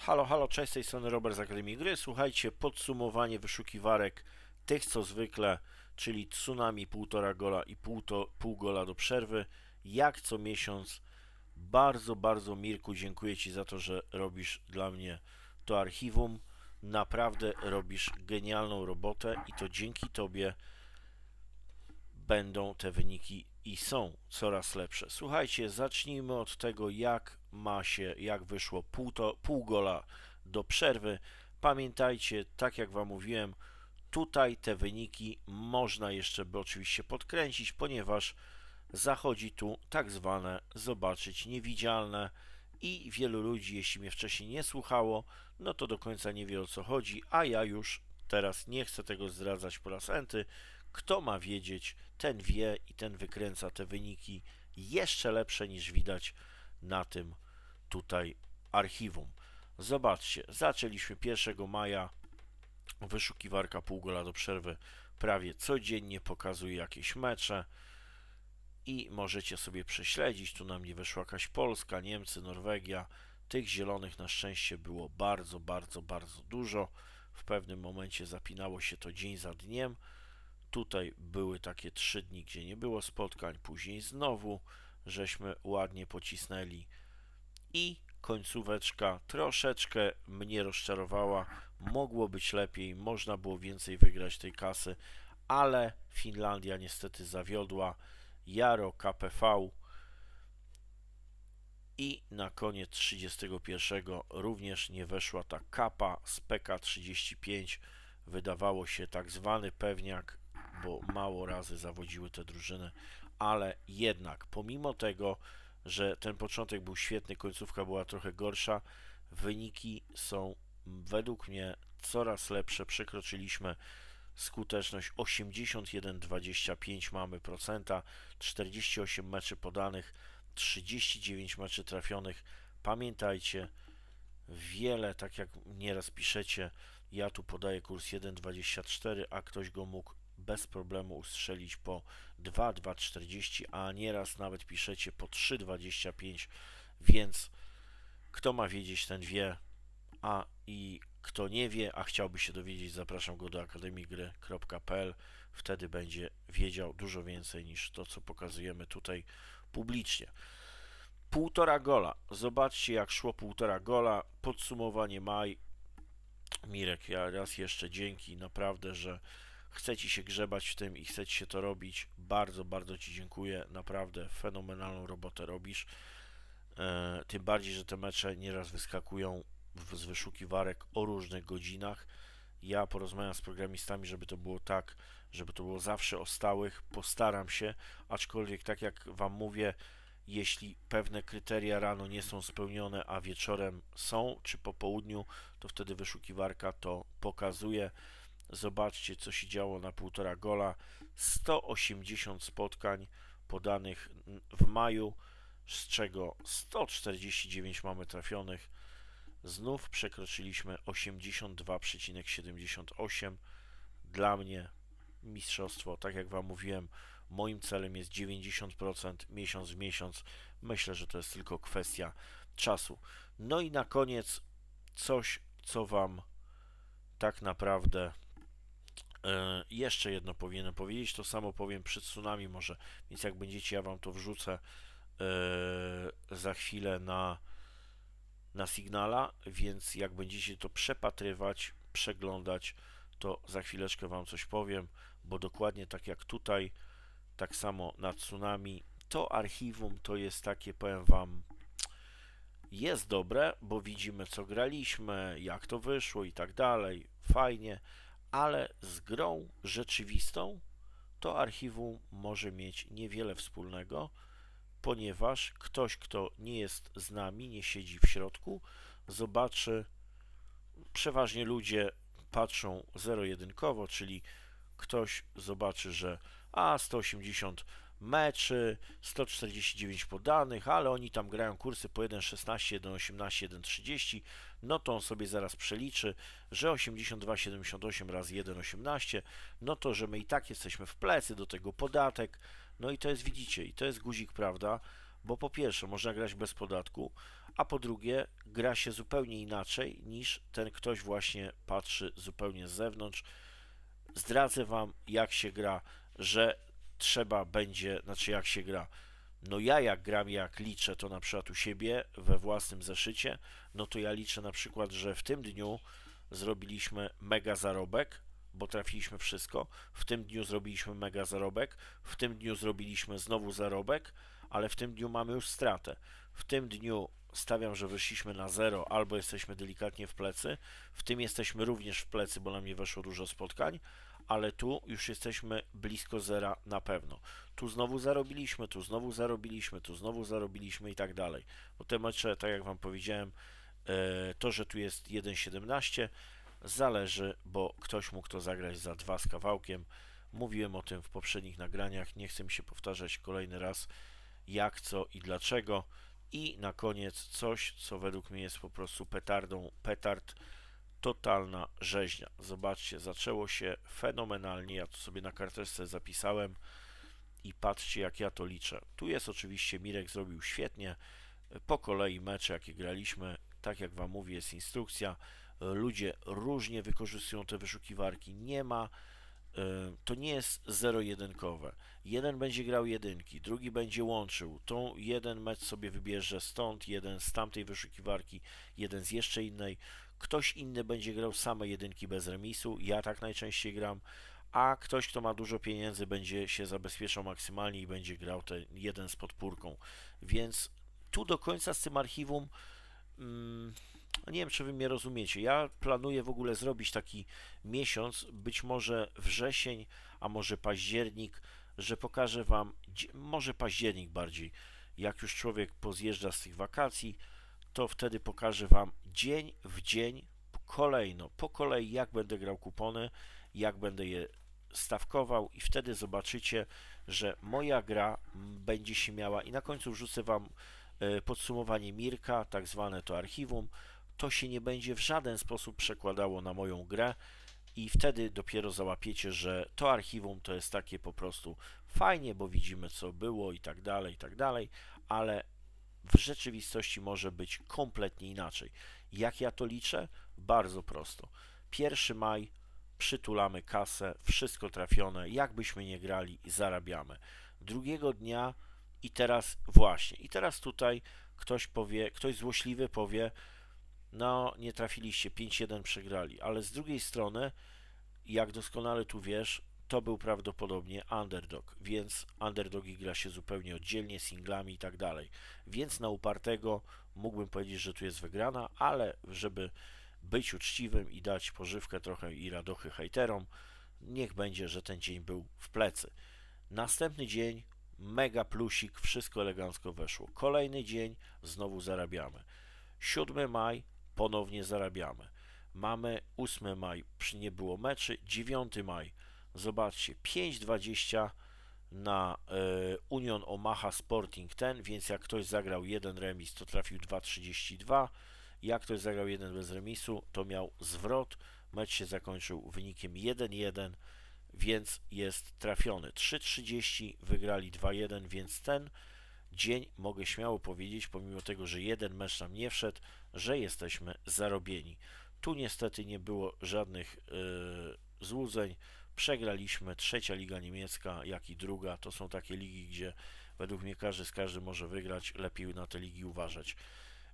Halo, halo, cześć, z tej strony Robert z Akademii Gry. Słuchajcie, podsumowanie wyszukiwarek tych co zwykle, czyli Tsunami, półtora gola i pół, to, pół gola do przerwy, jak co miesiąc. Bardzo, bardzo Mirku, dziękuję Ci za to, że robisz dla mnie to archiwum. Naprawdę robisz genialną robotę i to dzięki Tobie będą te wyniki i są coraz lepsze. Słuchajcie, zacznijmy od tego, jak ma się, jak wyszło pół, to, pół gola do przerwy. Pamiętajcie, tak jak Wam mówiłem, tutaj te wyniki można jeszcze by oczywiście podkręcić, ponieważ zachodzi tu tak zwane zobaczyć niewidzialne i wielu ludzi, jeśli mnie wcześniej nie słuchało, no to do końca nie wie o co chodzi, a ja już teraz nie chcę tego zdradzać po raz enty. Kto ma wiedzieć, ten wie i ten wykręca te wyniki jeszcze lepsze niż widać na tym tutaj archiwum. Zobaczcie, zaczęliśmy 1 maja, wyszukiwarka pół gola do przerwy prawie codziennie pokazuje jakieś mecze i możecie sobie prześledzić, tu nam nie weszła jakaś Polska, Niemcy, Norwegia, tych zielonych na szczęście było bardzo, bardzo, bardzo dużo. W pewnym momencie zapinało się to dzień za dniem. Tutaj były takie trzy dni, gdzie nie było spotkań, później znowu żeśmy ładnie pocisnęli i końcóweczka troszeczkę mnie rozczarowała. Mogło być lepiej, można było więcej wygrać tej kasy, ale Finlandia niestety zawiodła. Jaro KPV i na koniec 31 również nie weszła ta kapa z PK35. Wydawało się tak zwany pewniak, bo mało razy zawodziły te drużyny, ale jednak pomimo tego, że ten początek był świetny, końcówka była trochę gorsza, wyniki są według mnie coraz lepsze. Przekroczyliśmy skuteczność 81,25 mamy procenta, 48 meczy podanych, 39 meczy trafionych. Pamiętajcie, wiele, tak jak nieraz piszecie, ja tu podaję kurs 1,24, a ktoś go mógł bez problemu ustrzelić po 2,240, a nieraz nawet piszecie po 3,25, więc kto ma wiedzieć, ten wie, a i kto nie wie, a chciałby się dowiedzieć, zapraszam go do akademigry.pl. Wtedy będzie wiedział dużo więcej niż to, co pokazujemy tutaj publicznie. Półtora gola. Zobaczcie, jak szło półtora gola. Podsumowanie maj. Mirek, ja raz jeszcze dzięki, naprawdę, że chcecie się grzebać w tym i chcecie się to robić. Bardzo, bardzo Ci dziękuję. Naprawdę fenomenalną robotę robisz. E, tym bardziej, że te mecze nieraz wyskakują z wyszukiwarek o różnych godzinach. Ja porozmawiam z programistami, żeby to było tak, żeby to było zawsze o stałych. Postaram się, aczkolwiek tak jak Wam mówię, jeśli pewne kryteria rano nie są spełnione, a wieczorem są, czy po południu, to wtedy wyszukiwarka to pokazuje. Zobaczcie, co się działo na półtora gola. 180 spotkań podanych w maju, z czego 149 mamy trafionych. Znów przekroczyliśmy 82,78. Dla mnie mistrzostwo, tak jak Wam mówiłem, moim celem jest 90% miesiąc w miesiąc. Myślę, że to jest tylko kwestia czasu. No i na koniec coś, co Wam tak naprawdę e, jeszcze jedno powinienem powiedzieć. To samo powiem przy tsunami może, więc jak będziecie, ja Wam to wrzucę e, za chwilę na na Signala, więc jak będziecie to przepatrywać, przeglądać, to za chwileczkę Wam coś powiem, bo dokładnie tak jak tutaj, tak samo na Tsunami, to archiwum to jest takie, powiem Wam, jest dobre, bo widzimy co graliśmy, jak to wyszło i tak dalej, fajnie, ale z grą rzeczywistą to archiwum może mieć niewiele wspólnego, ponieważ ktoś, kto nie jest z nami, nie siedzi w środku, zobaczy, przeważnie ludzie patrzą zero-jedynkowo, czyli ktoś zobaczy, że a 180 meczy, 149 podanych, ale oni tam grają kursy po 1,16, 1,18, 1,30, no to on sobie zaraz przeliczy, że 82,78 razy 1,18, no to, że my i tak jesteśmy w plecy, do tego podatek, no i to jest, widzicie, i to jest guzik, prawda, bo po pierwsze można grać bez podatku, a po drugie gra się zupełnie inaczej niż ten ktoś właśnie patrzy zupełnie z zewnątrz. Zdradzę Wam, jak się gra, że trzeba będzie, znaczy jak się gra. No ja jak gram, jak liczę to na przykład u siebie we własnym zeszycie, no to ja liczę na przykład, że w tym dniu zrobiliśmy mega zarobek, bo trafiliśmy wszystko. W tym dniu zrobiliśmy mega zarobek, w tym dniu zrobiliśmy znowu zarobek, ale w tym dniu mamy już stratę. W tym dniu stawiam, że wyszliśmy na zero albo jesteśmy delikatnie w plecy. W tym jesteśmy również w plecy, bo nam nie weszło dużo spotkań, ale tu już jesteśmy blisko zera na pewno. Tu znowu zarobiliśmy, tu znowu zarobiliśmy, tu znowu zarobiliśmy i tak dalej. Bo te mecze, tak jak Wam powiedziałem, e, to, że tu jest 1,17 zależy, bo ktoś mógł to zagrać za dwa z kawałkiem. Mówiłem o tym w poprzednich nagraniach, nie chcę mi się powtarzać kolejny raz jak, co i dlaczego. I na koniec coś, co według mnie jest po prostu petardą, petard, totalna rzeźnia. Zobaczcie, zaczęło się fenomenalnie, ja to sobie na karteczce zapisałem i patrzcie jak ja to liczę. Tu jest oczywiście Mirek zrobił świetnie, po kolei mecze jakie graliśmy, tak jak Wam mówię jest instrukcja, ludzie różnie wykorzystują te wyszukiwarki, nie ma e, to nie jest zero-jedynkowe. Jeden będzie grał jedynki, drugi będzie łączył. Tą jeden mecz sobie wybierze stąd, jeden z tamtej wyszukiwarki, jeden z jeszcze innej. Ktoś inny będzie grał same jedynki bez remisu. Ja tak najczęściej gram. A ktoś, kto ma dużo pieniędzy, będzie się zabezpieczał maksymalnie i będzie grał ten jeden z podpórką. Więc tu do końca z tym archiwum. Mm, nie wiem, czy wy mnie rozumiecie. Ja planuję w ogóle zrobić taki miesiąc, być może wrzesień, a może październik, że pokażę wam, może październik bardziej, jak już człowiek pozjeżdża z tych wakacji, to wtedy pokażę wam dzień w dzień, kolejno, po kolei, jak będę grał kupony, jak będę je stawkował i wtedy zobaczycie, że moja gra będzie się miała i na końcu wrzucę wam e, podsumowanie Mirka, tak zwane to archiwum, to się nie będzie w żaden sposób przekładało na moją grę i wtedy dopiero załapiecie, że to archiwum to jest takie po prostu fajnie, bo widzimy co było i tak dalej, i tak dalej, ale w rzeczywistości może być kompletnie inaczej. Jak ja to liczę? Bardzo prosto. 1 maj przytulamy kasę, wszystko trafione, jakbyśmy nie grali, zarabiamy. Drugiego dnia i teraz właśnie, i teraz tutaj ktoś powie, ktoś złośliwy powie, no nie trafiliście, 5-1 przegrali, ale z drugiej strony, jak doskonale tu wiesz, to był prawdopodobnie underdog, więc underdogi gra się zupełnie oddzielnie, singlami i tak dalej. Więc na upartego mógłbym powiedzieć, że tu jest wygrana, ale żeby być uczciwym i dać pożywkę trochę i radochy hejterom, niech będzie, że ten dzień był w plecy. Następny dzień, mega plusik, wszystko elegancko weszło. Kolejny dzień, znowu zarabiamy. 7 maj, ponownie zarabiamy. Mamy 8 maj, przy nie było meczy, 9 maj, zobaczcie, 5,20 na e, Union Omaha Sporting ten, więc jak ktoś zagrał jeden remis, to trafił 2,32, jak ktoś zagrał jeden bez remisu, to miał zwrot, mecz się zakończył wynikiem 1-1, więc jest trafiony. 3,30 wygrali 2-1, więc ten dzień mogę śmiało powiedzieć, pomimo tego, że jeden mecz nam nie wszedł, że jesteśmy zarobieni. Tu niestety nie było żadnych yy, złudzeń. Przegraliśmy trzecia liga niemiecka, jak i druga. To są takie ligi, gdzie według mnie każdy z każdym może wygrać. Lepiej na te ligi uważać.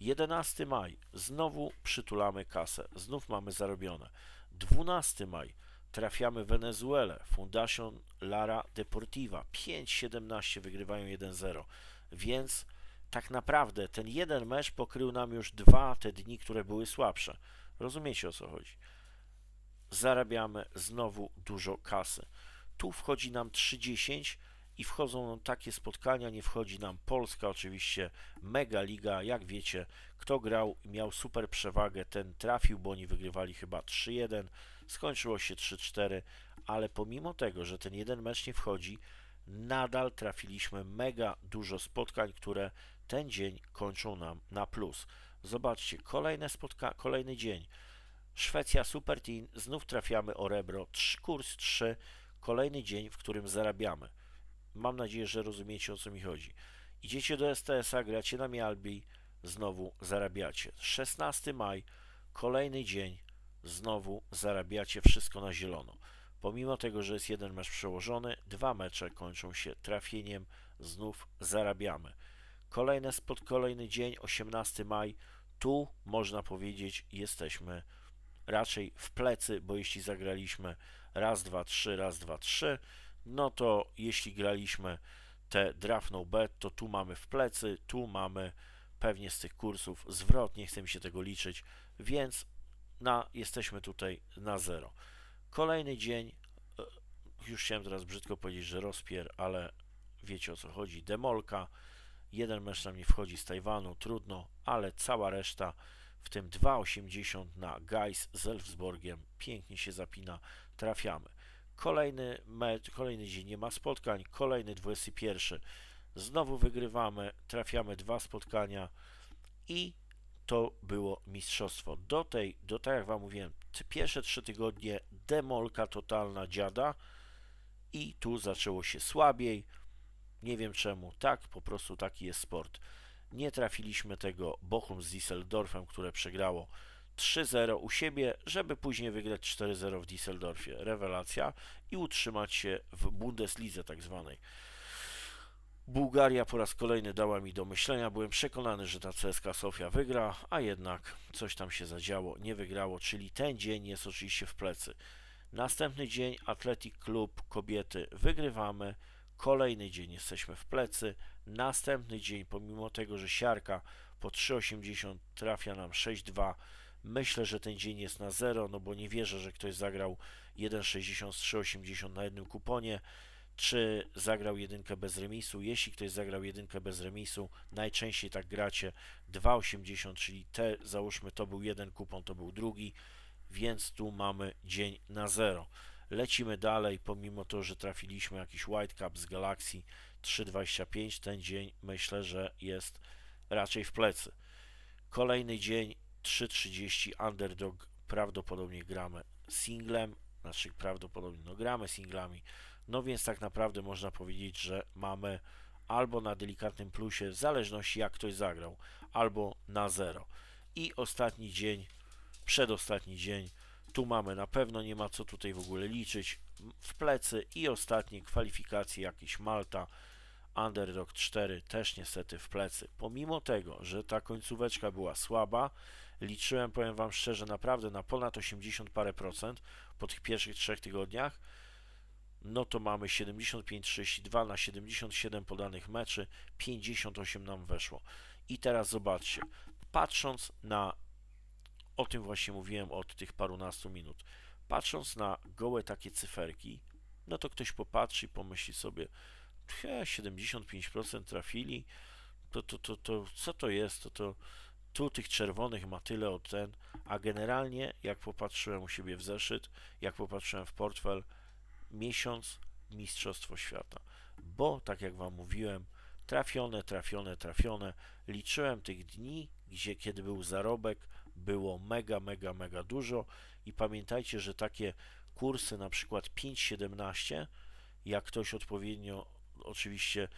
11 maj. Znowu przytulamy kasę. Znów mamy zarobione. 12 maj. Trafiamy Wenezuelę. Fundación Lara Deportiva. 5-17 wygrywają 1-0 więc tak naprawdę ten jeden mecz pokrył nam już dwa te dni, które były słabsze. Rozumiecie o co chodzi? Zarabiamy znowu dużo kasy. Tu wchodzi nam 30 i wchodzą nam takie spotkania, nie wchodzi nam Polska, oczywiście mega liga, jak wiecie, kto grał miał super przewagę, ten trafił, bo oni wygrywali chyba 3-1, skończyło się 3-4, ale pomimo tego, że ten jeden mecz nie wchodzi, nadal trafiliśmy mega dużo spotkań, które ten dzień kończą nam na plus. Zobaczcie, kolejne spotka kolejny dzień. Szwecja Super Team, znów trafiamy o rebro, kurs 3, kolejny dzień, w którym zarabiamy. Mam nadzieję, że rozumiecie o co mi chodzi. Idziecie do STS-a, gracie na Mialbi, znowu zarabiacie. 16 maj, kolejny dzień, znowu zarabiacie wszystko na zielono. Pomimo tego, że jest jeden mecz przełożony, dwa mecze kończą się trafieniem, znów zarabiamy. Kolejne spod kolejny dzień, 18 maj, tu można powiedzieć jesteśmy raczej w plecy, bo jeśli zagraliśmy raz, dwa, trzy, raz, dwa, trzy, no to jeśli graliśmy te draft no bet, to tu mamy w plecy, tu mamy pewnie z tych kursów zwrot, nie chcę mi się tego liczyć, więc na, jesteśmy tutaj na zero. Kolejny dzień, e, już chciałem teraz brzydko powiedzieć, że rozpier, ale wiecie o co chodzi, demolka, jeden nam nie wchodzi z Tajwanu, trudno, ale cała reszta, w tym 2,80 na Geis z Elfsborgiem, pięknie się zapina, trafiamy. Kolejny mecz, kolejny dzień nie ma spotkań, kolejny 21. Znowu wygrywamy, trafiamy dwa spotkania i to było mistrzostwo. Do tej, do tak jak Wam mówiłem, pierwsze trzy tygodnie demolka totalna dziada i tu zaczęło się słabiej. Nie wiem czemu, tak, po prostu taki jest sport. Nie trafiliśmy tego Bochum z Düsseldorfem, które przegrało 3-0 u siebie, żeby później wygrać 4-0 w Düsseldorfie. Rewelacja i utrzymać się w Bundeslidze tak zwanej. Bułgaria po raz kolejny dała mi do myślenia. Byłem przekonany, że ta CSKA Sofia wygra, a jednak coś tam się zadziało, nie wygrało, czyli ten dzień jest oczywiście w plecy. Następny dzień Athletic Club kobiety wygrywamy, kolejny dzień jesteśmy w plecy, następny dzień pomimo tego, że siarka po 3,80 trafia nam 6,2 Myślę, że ten dzień jest na zero, no bo nie wierzę, że ktoś zagrał 1,60 3,80 na jednym kuponie, czy zagrał jedynkę bez remisu. Jeśli ktoś zagrał jedynkę bez remisu, najczęściej tak gracie 2,80, czyli te, załóżmy, to był jeden kupon, to był drugi, więc tu mamy dzień na zero. Lecimy dalej, pomimo to, że trafiliśmy jakiś Whitecap z Galaxy 3,25, ten dzień myślę, że jest raczej w plecy. Kolejny dzień 3.30 underdog prawdopodobnie gramy singlem, znaczy prawdopodobnie no gramy singlami, no więc tak naprawdę można powiedzieć, że mamy albo na delikatnym plusie, w zależności jak ktoś zagrał, albo na zero. I ostatni dzień, przedostatni dzień, tu mamy na pewno, nie ma co tutaj w ogóle liczyć, w plecy i ostatnie kwalifikacje jakieś Malta, Underdog 4 też niestety w plecy. Pomimo tego, że ta końcóweczka była słaba, liczyłem, powiem Wam szczerze, naprawdę na ponad 80 parę procent po tych pierwszych trzech tygodniach, no to mamy 75-32 na 77 podanych meczy, 58 nam weszło. I teraz zobaczcie, patrząc na, o tym właśnie mówiłem od tych parunastu minut, patrząc na gołe takie cyferki, no to ktoś popatrzy i pomyśli sobie, he, 75% trafili, to, to, to, to co to jest, to, to tu tych czerwonych ma tyle od ten, a generalnie jak popatrzyłem u siebie w zeszyt, jak popatrzyłem w portfel, miesiąc Mistrzostwo Świata. Bo, tak jak Wam mówiłem, trafione, trafione, trafione. Liczyłem tych dni, gdzie kiedy był zarobek, było mega, mega, mega dużo. I pamiętajcie, że takie kursy na przykład 5,17, jak ktoś odpowiednio oczywiście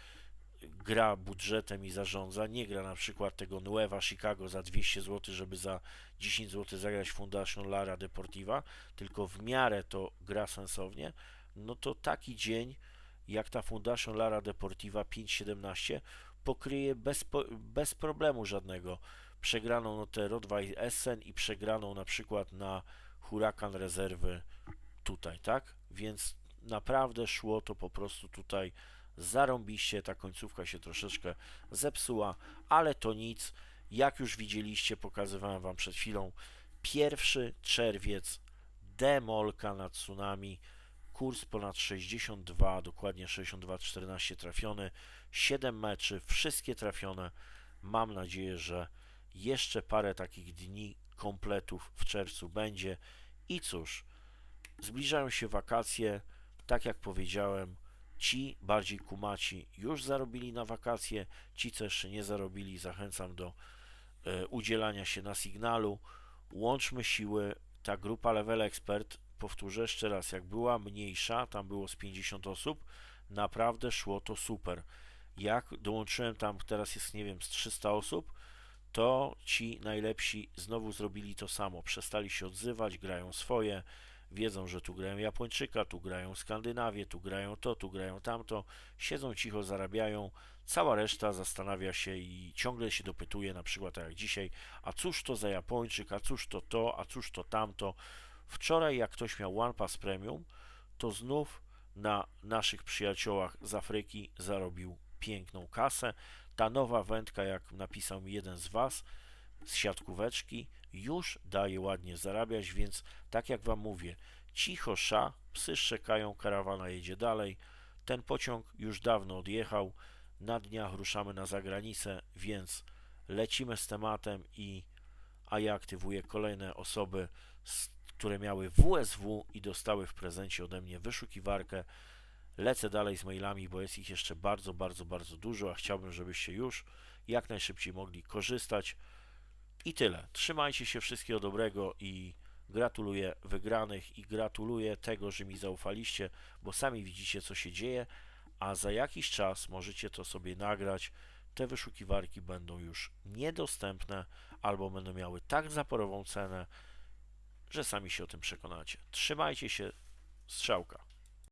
gra budżetem i zarządza, nie gra na przykład tego Nueva Chicago za 200 zł, żeby za 10 zł zagrać Fundación Lara Deportiva, tylko w miarę to gra sensownie, no to taki dzień jak ta Fundación Lara Deportiva 5.17 pokryje bez, bez problemu żadnego przegraną no te Rodwaj Essen i przegraną na przykład na Hurakan rezerwy tutaj, tak? Więc naprawdę szło to po prostu tutaj zarąbiście, ta końcówka się troszeczkę zepsuła, ale to nic. Jak już widzieliście, pokazywałem Wam przed chwilą, pierwszy czerwiec, demolka na tsunami, kurs ponad 62, dokładnie 62,14 trafiony, 7 meczy, wszystkie trafione. Mam nadzieję, że jeszcze parę takich dni kompletów w czerwcu będzie. I cóż, zbliżają się wakacje, tak jak powiedziałem, Ci bardziej kumaci już zarobili na wakacje, ci co jeszcze nie zarobili, zachęcam do e, udzielania się na sygnalu. Łączmy siły. Ta grupa Level Expert, powtórzę jeszcze raz, jak była mniejsza, tam było z 50 osób, naprawdę szło to super. Jak dołączyłem tam, teraz jest nie wiem, z 300 osób, to ci najlepsi znowu zrobili to samo. Przestali się odzywać, grają swoje, wiedzą, że tu grają Japończyka, tu grają Skandynawię, tu grają to, tu grają tamto, siedzą cicho, zarabiają. Cała reszta zastanawia się i ciągle się dopytuje, na przykład tak jak dzisiaj, a cóż to za Japończyk, a cóż to to, a cóż to tamto. Wczoraj, jak ktoś miał One Pass Premium, to znów na naszych przyjaciołach z Afryki zarobił piękną kasę. Ta nowa wędka, jak napisał mi jeden z Was, z siatkóweczki, już daje ładnie zarabiać, więc tak jak Wam mówię, cicho sza, psy szczekają, karawana jedzie dalej. Ten pociąg już dawno odjechał. Na dniach ruszamy na zagranicę, więc lecimy z tematem i a ja aktywuję kolejne osoby, które miały WSW i dostały w prezencie ode mnie wyszukiwarkę. Lecę dalej z mailami, bo jest ich jeszcze bardzo, bardzo, bardzo dużo, a chciałbym, żebyście już jak najszybciej mogli korzystać. I tyle. Trzymajcie się, wszystkiego dobrego i gratuluję wygranych i gratuluję tego, że mi zaufaliście, bo sami widzicie, co się dzieje, a za jakiś czas możecie to sobie nagrać. Te wyszukiwarki będą już niedostępne albo będą miały tak zaporową cenę, że sami się o tym przekonacie. Trzymajcie się, strzałka.